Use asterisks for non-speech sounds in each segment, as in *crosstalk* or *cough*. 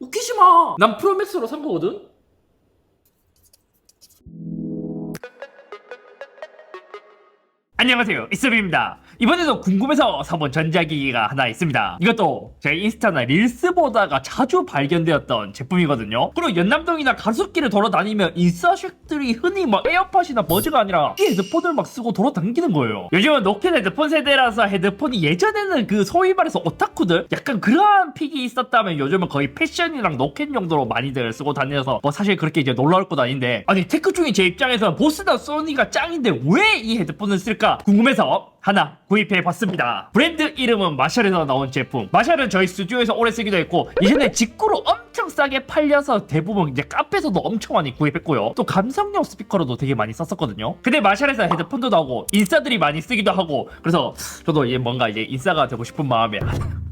웃기지 마. 난 프로맥스로 산 거거든. 안녕하세요. 이슬입니다. 이번에도 궁금해서 사본 전자기기가 하나 있습니다. 이것도 제 인스타나 릴스 보다가 자주 발견되었던 제품이거든요. 그리고 연남동이나 가습기를 돌아다니면 인싸식들이 흔히 막 에어팟이나 버즈가 아니라 이 헤드폰을 막 쓰고 돌아다니는 거예요. 요즘은 노켓 헤드폰 세대라서 헤드폰이 예전에는 그 소위 말해서 오타쿠들? 약간 그러한 픽이 있었다면 요즘은 거의 패션이랑 노켓 용도로 많이들 쓰고 다녀서 뭐 사실 그렇게 이제 놀라울 것도 아닌데. 아니 테크 중인 제 입장에서 보스나 소니가 짱인데 왜 이 헤드폰을 쓸까 궁금해서 하나 구입해 봤습니다. 브랜드 이름은 마샬에서 나온 제품. 마샬은 저희 스튜디오에서 오래 쓰기도 했고 이전에 직구로 엄청 싸게 팔려서 대부분 이제 카페에서도 엄청 많이 구입했고요. 또 감성용 스피커로도 되게 많이 썼었거든요. 근데 마샬에서 헤드폰도 나오고 인싸들이 많이 쓰기도 하고 그래서 저도 이제 뭔가 이제 인싸가 되고 싶은 마음에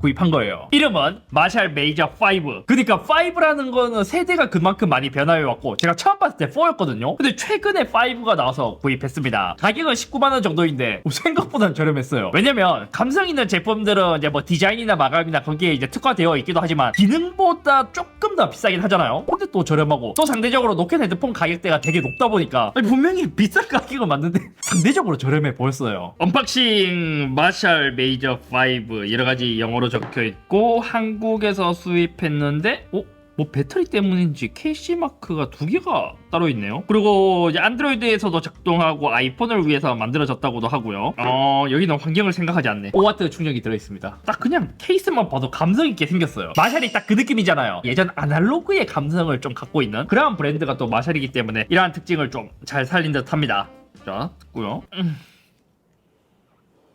구입한 거예요. 이름은 마샬 메이저 5. 그러니까 5라는 거는 세대가 그만큼 많이 변화해 왔고 제가 처음 봤을 때 4였거든요. 근데 최근에 5가 나와서 구입했습니다. 가격은 19만 원 정도인데 생각보다는 저렴했어요. 왜냐면 감성 있는 제품들은 이제 뭐 디자인이나 마감이나 거기에 이제 특화되어 있기도 하지만 기능보다 조금 더 비싸긴 하잖아요. 근데 또 저렴하고 또 상대적으로 노켓 헤드폰 가격대가 되게 높다 보니까 분명히 비싼 *laughs* 가격은 맞는데 상대적으로 저렴해 보였어요. 언박싱 마샬 메이저 5 여러 가지 영어로 적혀 있고 한국에서 수입했는데 어? 뭐 배터리 때문인지 KC 마크가 두 개가 따로 있네요. 그리고 이제 안드로이드에서도 작동하고 아이폰을 위해서 만들어졌다고도 하고요. 어 여기는 환경을 생각하지 않네. 5와트 충전기 들어 있습니다. 딱 그냥 케이스만 봐도 감성 있게 생겼어요. 마샬이 딱 그 느낌이잖아요. 예전 아날로그의 감성을 좀 갖고 있는 그러한 브랜드가 또 마샬이기 때문에 이러한 특징을 좀 잘 살린 듯합니다. 자 듣고요. 음.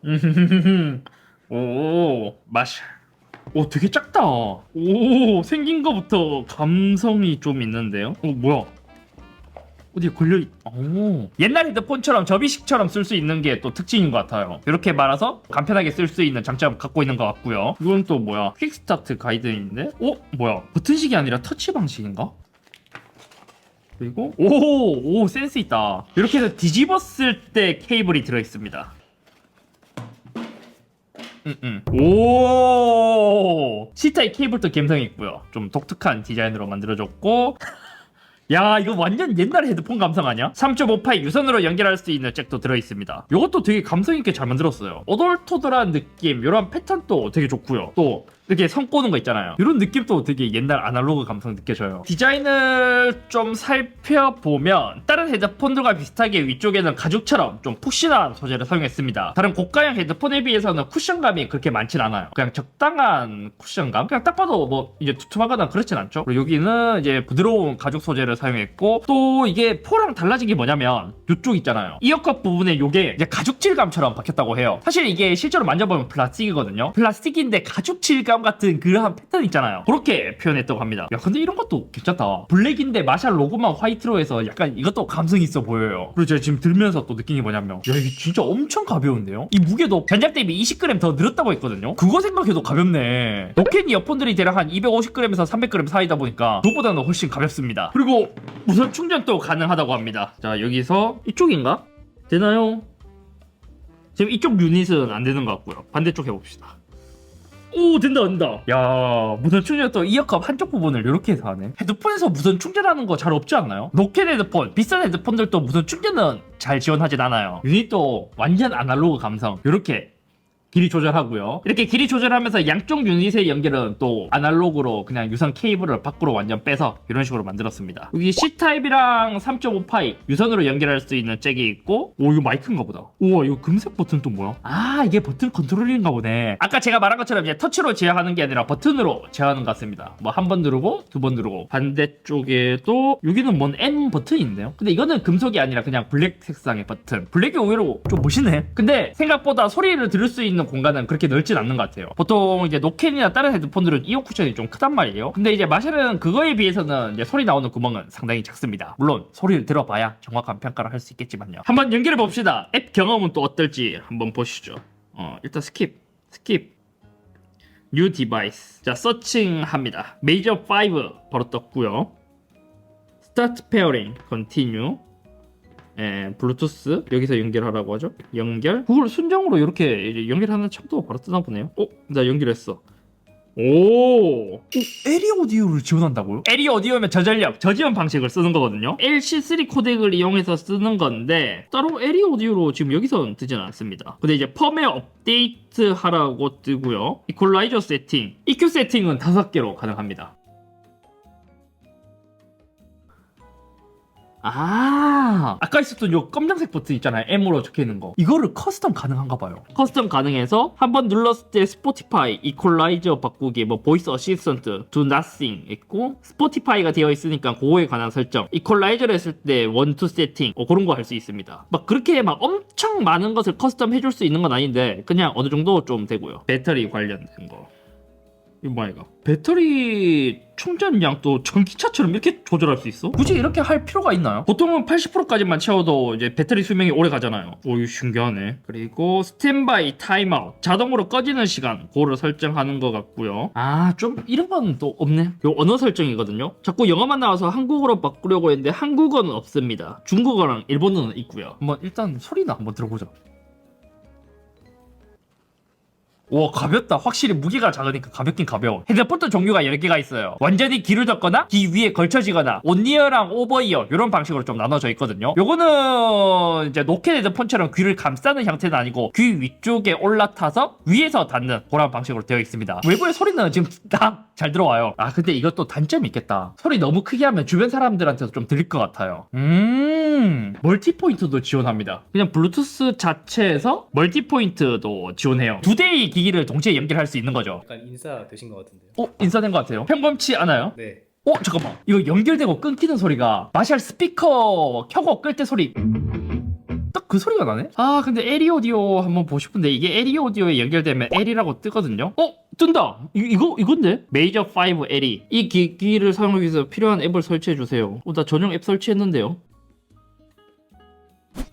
*laughs* 음. 오 마샬. 오 되게 작다. 오 생긴 거부터 감성이 좀 있는데요. 오 뭐야? 어디에 걸려 있... 오 옛날 헤드폰처럼 접이식처럼 쓸 수 있는 게 또 특징인 것 같아요. 이렇게 말아서 간편하게 쓸 수 있는 장점 갖고 있는 것 같고요. 이건 또 뭐야? 퀵스타트 가이드인데? 오 뭐야? 버튼식이 아니라 터치 방식인가? 그리고 오, 오 센스 있다. 이렇게 해서 뒤집었을 때 케이블이 들어 있습니다. 음, 음. 오 C타입 케이블도 감성이 있고요. 좀 독특한 디자인으로 만들어졌고 *laughs* 야 이거 완전 옛날 헤드폰 감성 아니야? 3.5파이 유선으로 연결할 수 있는 잭도 들어있습니다. 이것도 되게 감성 있게 잘 만들었어요. 오돌토돌한 느낌, 이런 패턴도 되게 좋고요. 또 이렇게 선 꼬는 거 있잖아요. 이런 느낌도 되게 옛날 아날로그 감성 느껴져요. 디자인을 좀 살펴보면 다른 헤드폰들과 비슷하게 위쪽에는 가죽처럼 좀 푹신한 소재를 사용했습니다. 다른 고가형 헤드폰에 비해서는 쿠션감이 그렇게 많진 않아요. 그냥 적당한 쿠션감? 그냥 딱 봐도 뭐 이제 두툼하거나 그렇진 않죠. 그리고 여기는 이제 부드러운 가죽 소재를 사용했고 또 이게 포랑 달라진 게 뭐냐면 이쪽 있잖아요. 이어컷 부분에 이게 이제 가죽 질감처럼 박혔다고 해요. 사실 이게 실제로 만져보면 플라스틱이거든요. 플라스틱인데 가죽 질감 같은 그러한 패턴 있잖아요. 그렇게 표현했다고 합니다. 야 근데 이런 것도 괜찮다. 블랙인데 마샬 로고만 화이트로 해서 약간 이것도 감성 있어 보여요. 그리고 제가 지금 들면서 또 느낀 게 뭐냐면 야 이게 진짜 엄청 가벼운데요? 이 무게도 전작 대비 20g 더 늘었다고 했거든요. 그거 생각해도 가볍네. 노켓 이어폰들이 대략 한 250g에서 300g 사이다 보니까 그거보다는 훨씬 가볍습니다. 그리고 무선 충전도 가능하다고 합니다. 자 여기서 이쪽인가? 되나요? 지금 이쪽 유닛은 안 되는 것 같고요. 반대쪽 해봅시다. 오 된다 된다. 야 무선 충전 또 이어컵 한쪽 부분을 이렇게 해서 하네. 헤드폰에서 무선 충전하는 거 잘 없지 않나요? 노켓 헤드폰 비싼 헤드폰들도 무선 충전은 잘 지원하진 않아요. 유닛도 완전 아날로그 감성. 이렇게 길이 조절하고요. 이렇게 길이 조절하면서 양쪽 유닛의 연결은 또 아날로그로 그냥 유선 케이블을 밖으로 완전 빼서 이런 식으로 만들었습니다. 여기 C타입이랑 3.5파이 유선으로 연결할 수 있는 잭이 있고 오 이거 마이크인가 보다. 우와 이거 금색 버튼 또 뭐야? 아 이게 버튼 컨트롤인가 보네. 아까 제가 말한 것처럼 이제 터치로 제어하는 게 아니라 버튼으로 제어하는 것 같습니다. 뭐 한 번 누르고 두 번 누르고 반대쪽에도 여기는 뭔 N 버튼이 있네요. 근데 이거는 금속이 아니라 그냥 블랙 색상의 버튼. 블랙이 오히려 좀 멋있네. 근데 생각보다 소리를 들을 수 있는 공간은 그렇게 넓진 않는 것 같아요. 보통 이제 노캔이나 다른 헤드폰들은 이어 쿠션이 좀 크단 말이에요. 근데 이제 마샬은 그거에 비해서는 이제 소리 나오는 구멍은 상당히 작습니다. 물론 소리를 들어봐야 정확한 평가를 할 수 있겠지만요. 한번 연결해 봅시다. 앱 경험은 또 어떨지 한번 보시죠. 어, 일단 스킵, 스킵. 뉴 디바이스. 자, 서칭합니다. 메이저 5 바로 떴고요. 스타트 페어링, 컨티뉴. 예, 블루투스 여기서 연결하라고 하죠. 연결. 그걸 순정으로 이렇게 연결하는 척도 바로 뜨나 보네요. 어, 나 연결했어. 오, 오 에리 오디오를 지원한다고요? 에리 오디오면 저전력, 저지연 방식을 쓰는 거거든요. LC3 코덱을 이용해서 쓰는 건데 따로 에리 오디오로 지금 여기서 뜨진 않습니다. 근데 이제 펌웨어 업데이트 하라고 뜨고요. 이퀄라이저 세팅, EQ 세팅은 다섯 개로 가능합니다. 아, 아까 있었던 요 검정색 버튼 있잖아요. M으로 적혀 있는 거. 이거를 커스텀 가능한가 봐요. 커스텀 가능해서 한번 눌렀을 때 스포티파이, 이퀄라이저 바꾸기, 뭐 보이스 어시스턴트, do nothing 있고 스포티파이가 되어 있으니까 그거에 관한 설정, 이퀄라이저를 했을 때 원투 세팅, 어, 그런 거 할 수 있습니다. 막 그렇게 막 엄청 많은 것을 커스텀 해줄 수 있는 건 아닌데 그냥 어느 정도 좀 되고요. 배터리 관련된 거. 이거 뭐야 이거 배터리 충전량도 전기차처럼 이렇게 조절할 수 있어? 굳이 이렇게 할 필요가 있나요? 보통은 80%까지만 채워도 이제 배터리 수명이 오래 가잖아요. 오 이거 신기하네. 그리고 스탠바이 타임아웃. 자동으로 꺼지는 시간 그거를 설정하는 것 같고요. 아 좀 이런 건 또 없네. 요 언어 설정이거든요. 자꾸 영어만 나와서 한국어로 바꾸려고 했는데 한국어는 없습니다. 중국어랑 일본어는 있고요. 한번 일단 소리나 한번 들어보자 와 가볍다. 확실히 무게가 작으니까 가볍긴 가벼워. 헤드폰도 종류가 10개가 있어요. 완전히 덮거나 귀 위에 걸쳐지거나 온이어랑 오버이어 이런 방식으로 좀 나눠져 있거든요. 요거는 이제 노켓 헤드폰처럼 귀를 감싸는 형태는 아니고 귀 위쪽에 올라타서 위에서 닿는 그런 방식으로 되어 있습니다. 외부의 소리는 지금 *laughs* 다 잘 들어와요. 아 근데 이것도 단점이 있겠다. 소리 너무 크게 하면 주변 사람들한테도 좀 들릴 것 같아요. 음 멀티포인트도 지원합니다. 그냥 블루투스 자체에서 멀티포인트도 지원해요. 두 대의 기기를 동시에 연결할 수 있는 거죠 약간 인싸 되신 것 같은데요. 어? 인사된 것 같아요 평범치 않아요? 네. 어? 잠깐만 이거 연결되고 끊기는 소리가 마샬 스피커 켜고 끌 때 소리 딱 그 소리가 나네? 아 근데 에리 오디오 한번 보고 싶은데 이게 에리 오디오에 연결되면 에리라고 뜨거든요? 어? 뜬다! 이, 이거 이건데? 메이저 5 에리 이 기기를 사용하기 위해서 필요한 앱을 설치해주세요 어, 나 전용 앱 설치했는데요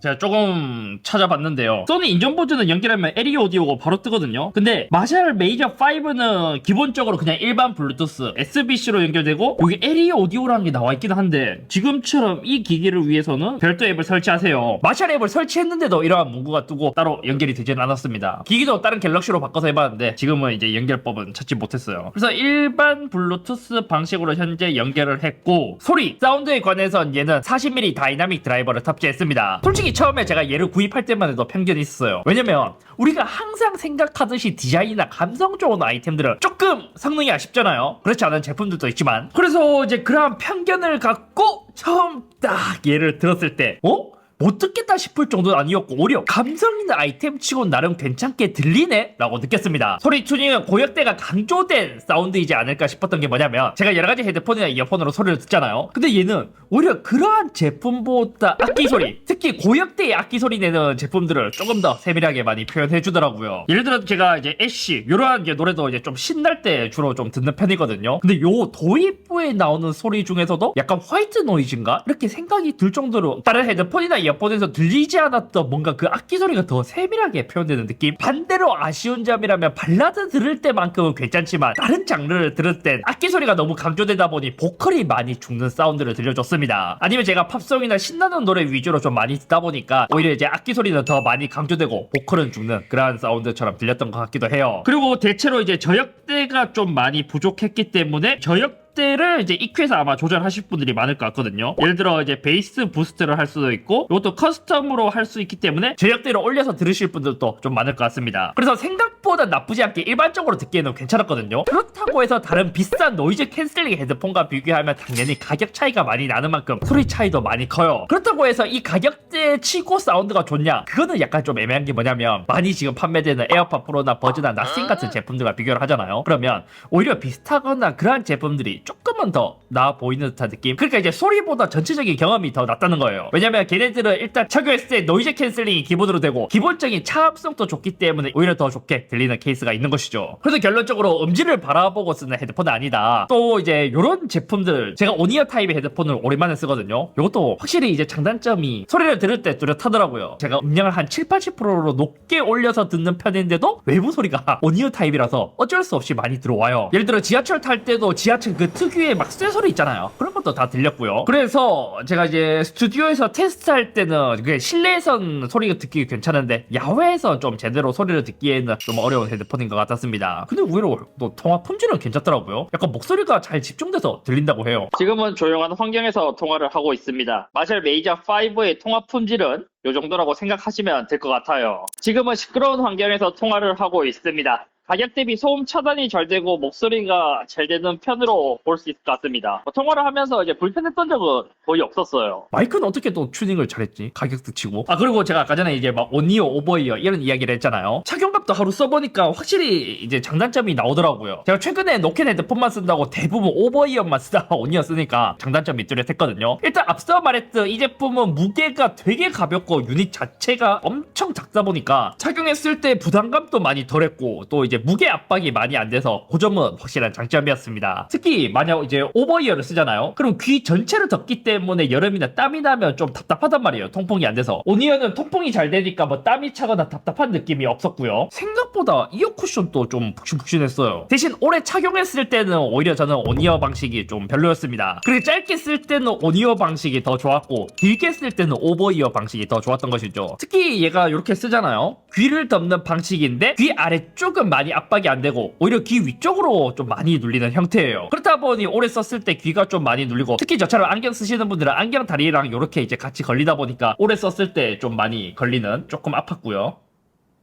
제가 조금 찾아봤는데요. 소니 인전 버전은 연결하면 에리 오디오가 바로 뜨거든요. 근데 마샬 메이저 5는 기본적으로 그냥 일반 블루투스 SBC로 연결되고 여기 에리 오디오라는 게 나와 있긴 한데 지금처럼 이 기기를 위해서는 별도 앱을 설치하세요. 마샬 앱을 설치했는데도 이러한 문구가 뜨고 따로 연결이 되진 않았습니다. 기기도 다른 갤럭시로 바꿔서 해봤는데 지금은 이제 연결법은 찾지 못했어요. 그래서 일반 블루투스 방식으로 현재 연결을 했고 소리, 사운드에 관해선 얘는 40mm 다이나믹 드라이버를 탑재했습니다. 솔직히 처음에 제가 얘를 구입할 때만 해도 편견이 있었어요. 왜냐면 우리가 항상 생각하듯이 디자인이나 감성 좋은 아이템들은 조금 성능이 아쉽잖아요. 그렇지 않은 제품들도 있지만 그래서 이제 그런 편견을 갖고 처음 딱 얘를 들었을 때 어? 못 듣겠다 싶을 정도는 아니었고 오히려 감성 있는 아이템 치곤 나름 괜찮게 들리네? 라고 느꼈습니다. 소리 튜닝은 고역대가 강조된 사운드이지 않을까 싶었던 게 뭐냐면 제가 여러 가지 헤드폰이나 이어폰으로 소리를 듣잖아요. 근데 얘는 오히려 그러한 제품보다 악기 소리, 특히 고역대의 악기 소리 내는 제품들을 조금 더 세밀하게 많이 표현해 주더라고요. 예를 들어 제가 이제 애쉬 이러한 노래도 이제 좀 신날 때 주로 좀 듣는 편이거든요. 근데 요 도입부에 나오는 소리 중에서도 약간 화이트 노이즈인가 이렇게 생각이 들 정도로 다른 헤드폰이나 이어폰 에서 들리지 않았던 뭔가 그 악기 소리가 더 세밀하게 표현되는 느낌. 반대로 아쉬운 점이라면 발라드 들을 때만큼은 괜찮지만 다른 장르를 들을 땐 악기 소리가 너무 강조되다 보니 보컬이 많이 죽는 사운드를 들려줬습니다. 아니면 제가 팝송이나 신나는 노래 위주로 좀 많이 듣다 보니까 오히려 이제 악기 소리는 더 많이 강조되고 보컬은 죽는 그러한 사운드처럼 들렸던 것 같기도 해요. 그리고 대체로 이제 저역대가 좀 많이 부족했기 때문에 저역 때를 이제 EQ에서 아마 조절하실 분들이 많을 것 같거든요. 예를 들어 이제 베이스 부스트를 할 수도 있고 이것도 커스텀으로 할 수 있기 때문에 저역대를 올려서 들으실 분들도 좀 많을 것 같습니다. 그래서 생각보다 나쁘지 않게 일반적으로 듣기에는 괜찮았거든요. 그렇다고 해서 다른 비싼 노이즈 캔슬링 헤드폰과 비교하면 당연히 가격 차이가 많이 나는 만큼 소리 차이도 많이 커요. 그렇다고 해서 이 가격대 치고 사운드가 좋냐? 그거는 약간 좀 애매한 게 뭐냐면 많이 지금 판매되는 에어팟 프로나 버즈나 나싱 같은 제품들과 비교를 하잖아요. 그러면 오히려 비슷하거나 그러한 제품들이 조금은 더 나아 보이는 듯한 느낌. 그러니까 이제 소리보다 전체적인 경험이 더 낫다는 거예요. 왜냐면 걔네들은 일단 착용했을 때 노이즈 캔슬링이 기본으로 되고 기본적인 차압성도 좋기 때문에 오히려 더 좋게 들리는 케이스가 있는 것이죠. 그래서 결론적으로 음질을 바라보고 쓰는 헤드폰은 아니다. 또 이제 이런 제품들 제가 오니어 타입의 헤드폰을 오랜만에 쓰거든요. 이것도 확실히 이제 장단점이 소리를 들을 때 뚜렷하더라고요. 제가 음량을 한 7, 80%로 높게 올려서 듣는 편인데도 외부 소리가 오니어 타입이라서 어쩔 수 없이 많이 들어와요. 예를 들어 지하철 탈 때도 지하철 그 특유의 막 쇠소리 있잖아요. 그런 것도 다 들렸고요. 그래서 제가 이제 스튜디오에서 테스트할 때는 그게 실내에선 소리가 듣기 괜찮은데 야외에서 좀 제대로 소리를 듣기에는 좀 어려운 헤드폰인 것 같았습니다. 근데 의외로 또 통화 품질은 괜찮더라고요. 약간 목소리가 잘 집중돼서 들린다고 해요. 지금은 조용한 환경에서 통화를 하고 있습니다. 마샬 메이저 5의 통화 품질은 이 정도라고 생각하시면 될 것 같아요. 지금은 시끄러운 환경에서 통화를 하고 있습니다. 가격 대비 소음 차단이 잘 되고 목소리가 잘 되는 편으로 볼 수 있을 것 같습니다. 뭐 통화를 하면서 이제 불편했던 적은 거의 없었어요. 마이크는 어떻게 또 튜닝을 잘했지? 가격도 치고. 아 그리고 제가 아까 전에 이제 막 온이어 오버이어 이런 이야기를 했잖아요. 착용감도 하루 써보니까 확실히 이제 장단점이 나오더라고요. 제가 최근에 노캔 헤드폰만 쓴다고 대부분 오버이어만 쓰다가 온이어 쓰니까 장단점이 뚜렷했거든요. 일단 앞서 말했듯 이 제품은 무게가 되게 가볍고 유닛 자체가 엄청 작다 보니까 착용했을 때 부담감도 많이 덜했고 또 이제 무게 압박이 많이 안 돼서 그 점은 확실한 장점이었습니다. 특히 만약 이제 오버이어를 쓰잖아요. 그럼 귀 전체를 덮기 때문에 여름이나 땀이 나면 좀 답답하단 말이에요. 통풍이 안 돼서. 온이어는 통풍이 잘 되니까 뭐 땀이 차거나 답답한 느낌이 없었고요. 생각보다 이어 쿠션도 좀 푹신푹신했어요. 대신 오래 착용했을 때는 오히려 저는 온이어 방식이 좀 별로였습니다. 그리고 짧게 쓸 때는 온이어 방식이 더 좋았고 길게 쓸 때는 오버이어 방식이 더 좋았던 것이죠. 특히 얘가 이렇게 쓰잖아요. 귀를 덮는 방식인데 귀 아래쪽은 많이 압박이 안 되고 오히려 귀 위쪽으로 좀 많이 눌리는 형태예요. 그렇다 보니 오래 썼을 때 귀가 좀 많이 눌리고 특히 저처럼 안경 쓰시는 분들은 안경 다리랑 이렇게 이제 같이 걸리다 보니까 오래 썼을 때 좀 많이 걸리는 조금 아팠고요.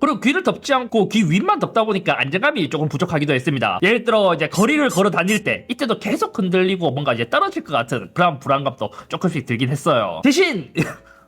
그리고 귀를 덮지 않고 귀 윗만 덮다 보니까 안정감이 조금 부족하기도 했습니다. 예를 들어 이제 거리를 걸어 다닐 때 이때도 계속 흔들리고 뭔가 이제 떨어질 것 같은 그런 불안감도 조금씩 들긴 했어요. 대신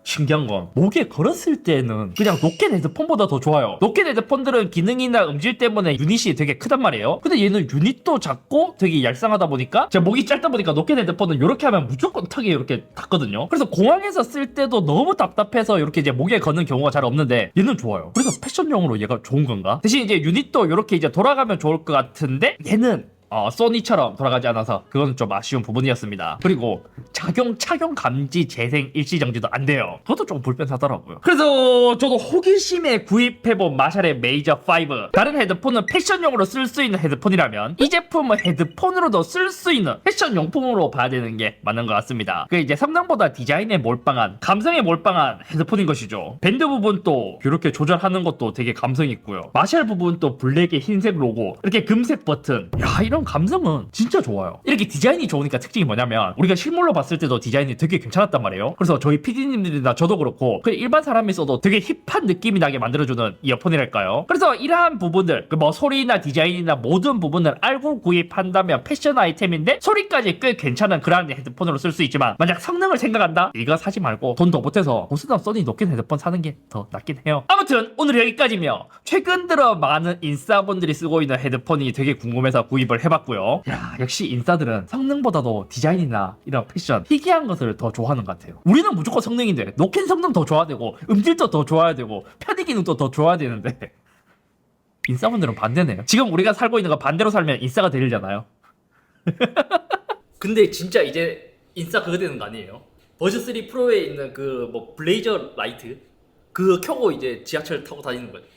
신기한 건 목에 걸었을 때는 그냥 노켓 헤드폰보다 더 좋아요. 노켓 헤드폰들은 기능이나 음질 때문에 유닛이 되게 크단 말이에요. 근데 얘는 유닛도 작고 되게 얄쌍하다 보니까 제가 목이 짧다 보니까 노켓 헤드폰은 이렇게 하면 무조건 턱에 이렇게 닿거든요. 그래서 공항에서 쓸 때도 너무 답답해서 이렇게 이제 목에 거는 경우가 잘 없는데 얘는 좋아요. 그래서 패션용으로 얘가 좋은 건가? 대신 이제 유닛도 이렇게 이제 돌아가면 좋을 것 같은데 얘는 어, 소니처럼 돌아가지 않아서 그건 좀 아쉬운 부분이었습니다. 그리고 작용 착용 감지 재생 일시 정지도 안 돼요. 그것도 좀 불편하더라고요. 그래서 저도 호기심에 구입해본 마샬의 메이저 5 다른 헤드폰은 패션용으로 쓸 수 있는 헤드폰이라면 이 제품은 헤드폰으로도 쓸 수 있는 패션 용품으로 봐야 되는 게 맞는 것 같습니다. 그 이제 성능보다 디자인에 몰빵한 감성에 몰빵한 헤드폰인 것이죠. 밴드 부분도 이렇게 조절하는 것도 되게 감성 있고요. 마샬 부분도 블랙에 흰색 로고 이렇게 금색 버튼 야 이런 감성은 진짜 좋아요. 이렇게 디자인이 좋으니까 특징이 뭐냐면 우리가 실물로 봤을 때도 디자인이 되게 괜찮았단 말이에요. 그래서 저희 PD님들이나 저도 그렇고 그냥 일반 사람이 써도 되게 힙한 느낌이 나게 만들어주는 이어폰이랄까요. 그래서 이러한 부분들 그 뭐 소리나 디자인이나 모든 부분을 알고 구입한다면 패션 아이템인데 소리까지 꽤 괜찮은 그런 헤드폰으로 쓸 수 있지만 만약 성능을 생각한다? 이거 사지 말고 돈 더 못해서 보스담 소니 노킨 헤드폰 사는 게 더 낫긴 해요. 아무튼 오늘 여기까지며 최근 들어 많은 인싸분들이 쓰고 있는 헤드폰이 되게 궁금해서 구입을 해봤 고요. 야 역시 인싸들은 성능보다도 디자인이나 이런 패션 희귀한 것을 더 좋아하는 것 같아요. 우리는 무조건 성능인데 노킨 성능 더 좋아야 되고 음질도 더 좋아야 되고 편의 기능도 더 좋아야 되는데 *laughs* 인싸분들은 반대네요. 지금 우리가 살고 있는 거 반대로 살면 인싸가 되려잖아요. 근데 진짜 이제 인싸 그거 되는 거 아니에요? 버즈 3 프로에 있는 그 뭐 블레이저 라이트 그거 켜고 이제 지하철 타고 다니는 거예요.